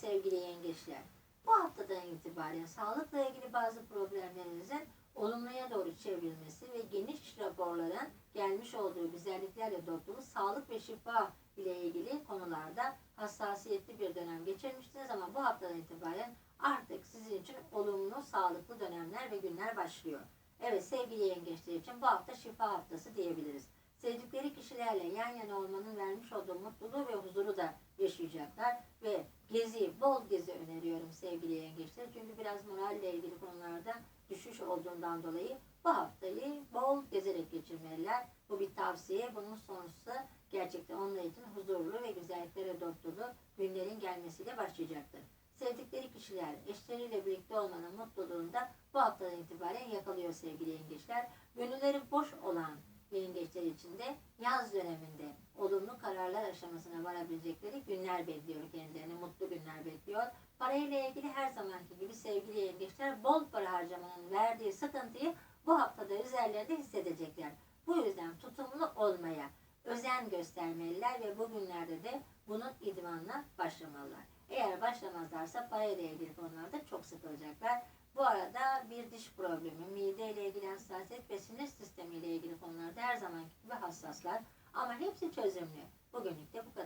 sevgili yengeçler. Bu haftadan itibaren sağlıkla ilgili bazı problemlerinizin olumluya doğru çevrilmesi ve geniş raporların gelmiş olduğu güzelliklerle dolu sağlık ve şifa ile ilgili konularda hassasiyetli bir dönem geçirmiştiniz ama bu haftadan itibaren artık sizin için olumlu, sağlıklı dönemler ve günler başlıyor. Evet sevgili yengeçler için bu hafta şifa haftası diyebiliriz. Sevdikleri kişilerle yan yana olmanın vermiş olduğu mutluluğu ve huzuru da yaşayacaklar ve gezi, bol gezi öneriyorum sevgili yengeçler. Çünkü biraz moralle ilgili konularda düşüş olduğundan dolayı bu haftayı bol gezerek geçirmeliler. Bu bir tavsiye. Bunun sonucu gerçekten onlar için huzurlu ve güzelliklere dolu günlerin gelmesiyle başlayacaktır. Sevdikleri kişiler eşleriyle birlikte olmanın mutluluğunda bu haftadan itibaren yakalıyor sevgili yengeçler. Gönülleri boş olan yengeçler için de yaz döneminde olumlu kararlar aşamasına varabilecekleri günler bekliyor kendilerini. Mutlu günler bekliyor. Parayla ilgili her zamanki gibi sevgili yengeçler bol para harcamanın verdiği sıkıntıyı bu haftada üzerlerinde hissedecekler. Bu yüzden tutumlu olmaya özen göstermeliler ve bu günlerde de bunun idmanına başlamalılar. Eğer başlamazlarsa parayla ilgili konularda çok sıkılacaklar. Bu arada bir diş problemi, mide ile ilgili hassasiyet ve sinir sistemi ile ilgili konularda her zamanki gibi hassaslar. Ama hepsi çözümlü. Bugünlük de bu kadar.